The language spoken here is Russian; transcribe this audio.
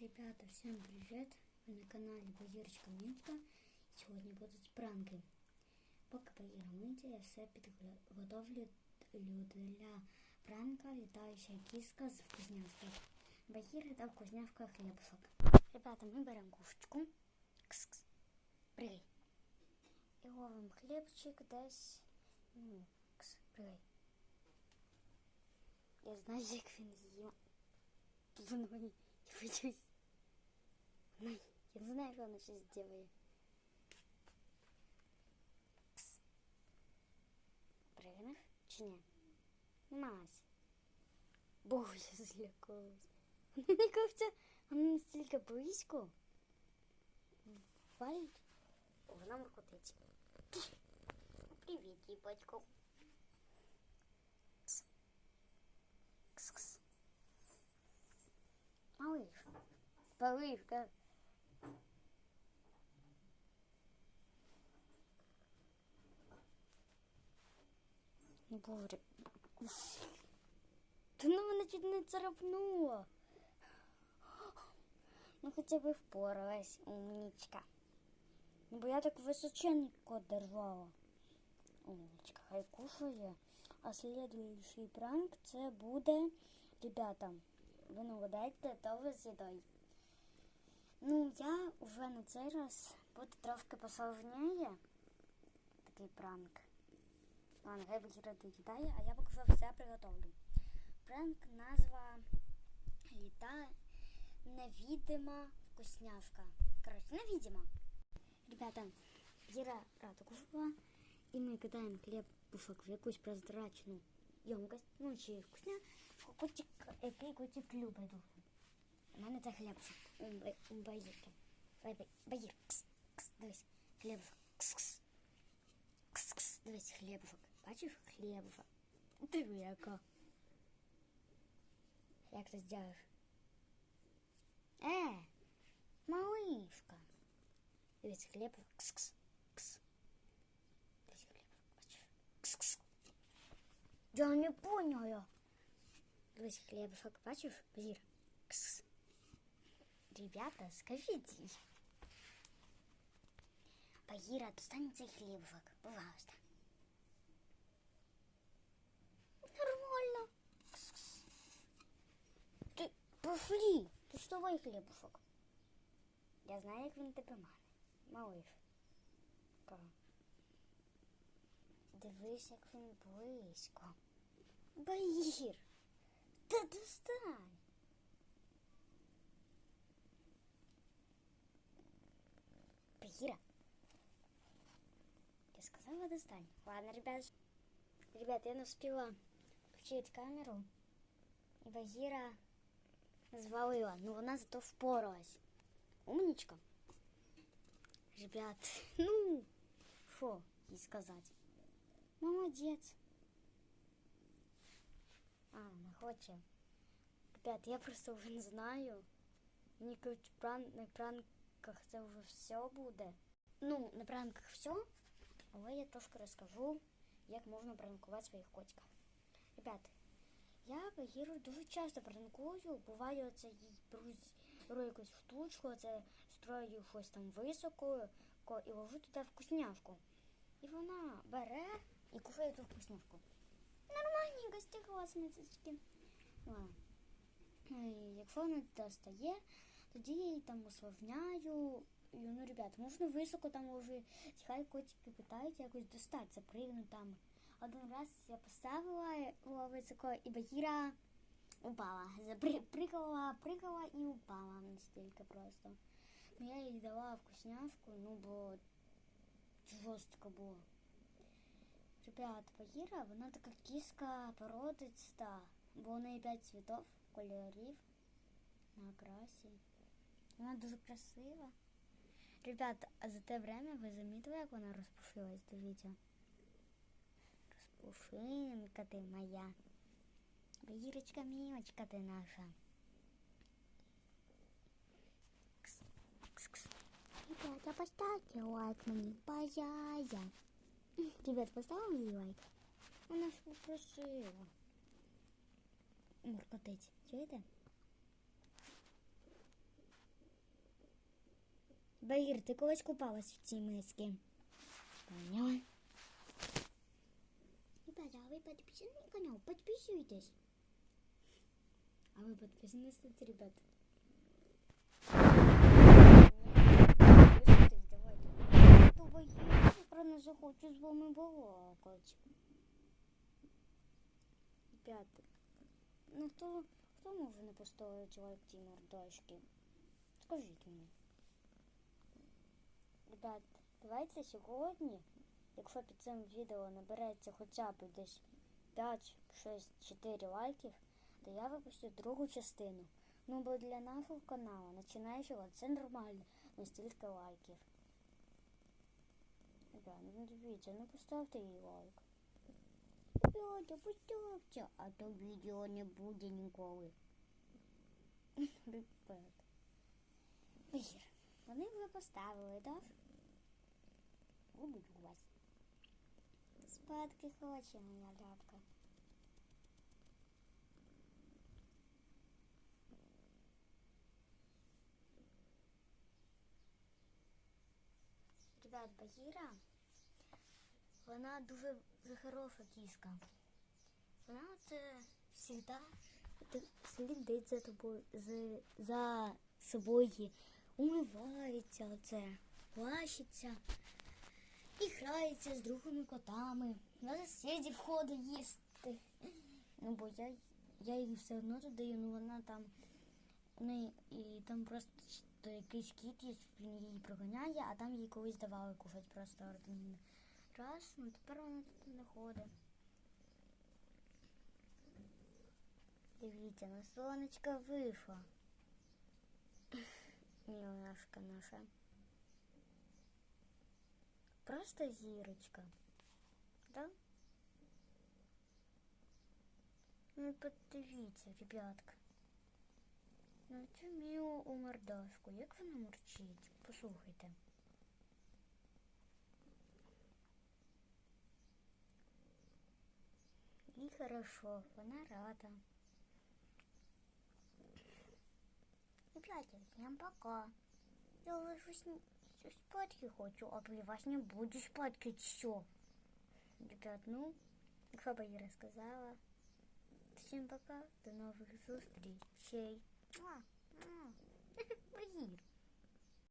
Ребята, всем привет! Вы на канале Багірочка Мінська. Сьогодні будуть пранки. Поки Багіра миття, я все підготовлю для пранка літаюча кіска з вкусняшкою. Багіра та вкусняшка хлібушок. Ребята, ми беремо кушечку. Кс-кс. Пригай. І ловимо хлібчик десь. Ну, кс, пригай. Я знаю, як він їм. Воно мені я боюсь. Ну, я не знаю, что она сейчас сделает. Кс. Прыгнув чи ні? Мась. Боже, злякалась. Мені кажется, вона настільки близько. Валить. О, вона моркотить. Привіт, діпочко. Кс. Кс-кс. Малыш. Малышка. Боже. Та ну мене чуть не царапнуло. Ну хоча б впоралась, умничка. Ну, бо я так височенько держала. Умничка, хай кушає. А следующий пранк це буде, ребята, ви не вгадаєте, то ви сідой. Ну, я вже на цей раз буду трошки посложніше. Такий пранк. Ладно, хай Багіра доїдає, а я поки що все приготовлю. Пранк назва літа невидима вкусняшка. Короче, невидима. Ребята, Багіра рада кушала, і ми кидаємо хлібушок в якусь прозрачну ємкость, ну чи вкусня, котик, який котик любить дуже. У мене це хлібушок у Ба- у Багірки. Давай, Ба- Багір, кс, кс, дивись, хлібушок, кс, кс. Кс, кс, дивись, хлібушок. Бачиш хлібушок? Диви яка. Як ти зробиш? Е, малишка. Дивись, хлібушок, кс, кс, кс. Дивись, хлібушок, бачиш? Кс, кс. Я не поняла. Дивись, хлібушок, бачиш, Багір? Кс. Ребята, скажите. Багира, достань цей хлібушок, пожалуйста. пошли, доставай хлібушок. Я знаю, як він тебе мане. Малиш. Ка. Дивись, як він близько. Багір. Та достань. Багира. Я сказала достань. Ладно, ребят. Ребят, я не успела включить камеру. И Багира звалила. Но она зато впоралась. Умничка. Ребят, ну, что ей сказать. Молодец. А, не хоче. Ребят, я просто вже не знаю. Мені кажуть, пран... на пранках це вже все буде. Ну, на пранках все, але я трошки розкажу, як можна пранкувати своїх котиків. Ребят, Я Багіру дуже часто пранкую, буває оце їй беру, якусь штучку, це строю щось там високо і ложу туди вкусняшку. І вона бере і кушає ту вкусняшку. Нормальненько, стекла сміцечки. Ну, Якщо вона достає, тоді я її там усложняю. І, ну, ребят, можна високо там уже, хай котики питають якось достати, запригнути там. Один раз я поставила о, високо, і Багіра упала. Запригала, пригала і упала настільки просто. Ну, я їй дала вкусняшку, ну, бо жорстко було. Ребят, Багіра, вона така кіска породиста, бо у неї 5 цвітів, кольорів на окрасі. Вона дуже красива. Ребят, а за те время ви замітили, як вона розпушилась? Дивіться. Розпушинка ти моя. Багірочка, мілочка ти наша. Кс, кс, кс. Ребята, поставьте лайк мені, пожалуйста. Ребят, поставили їй лайк? Вона ж попросила. Муркотить. Чуєте? Баїр, ти колись купалась в цій мисці? Поняла? а вы подписаны на канал? Подписывайтесь. А вы подписаны, кстати, ребят? Подписуйтесь, давайте. То Баїр, про не захочу з вами балакати. Ребята, ну хто, хто може не поставить лайк цій мордашки? Скажіть мені. Ребят, давайте сьогодні, якщо під цим відео набереться хоча б десь 5, 6, 4 лайків, то я випущу другу частину. Ну, бо для нашого каналу, починаючого, це нормально, не стільки лайків. Ребят, ну дивіться, ну поставте їй лайк. Ребята, поставте, а то відео не буде ніколи. Ребят. Вір, вони вже поставили, так? Будуть Спадки хоче моя лапка. Ребят, Багіра, вона дуже хороша кіска. Вона це завжди слідить за тобою, за, за собою, умивається оце, плащиться і грається з другими котами. На сусідів ходить їсти. Ну, бо я, я їй все одно тут даю, ну вона там. неї- і там просто якийсь кіт є, він її проганяє, а там їй колись давали кушати просто один раз, ну тепер вона тут не ходить. Дивіться, на сонечко вийшла. Мілашка наша. Просто зірочка. Да? Ну подивіться, ребятка. Ну цю мілу у мордашку. Як вона мурчить? Послухайте. І хорошо, вона рада. Ребята, всем пока. Я ложусь н- спать хочу, а при вас не буду спать все. Ребят, ну, бы я рассказала. Всем пока, до новых встреч. Муа.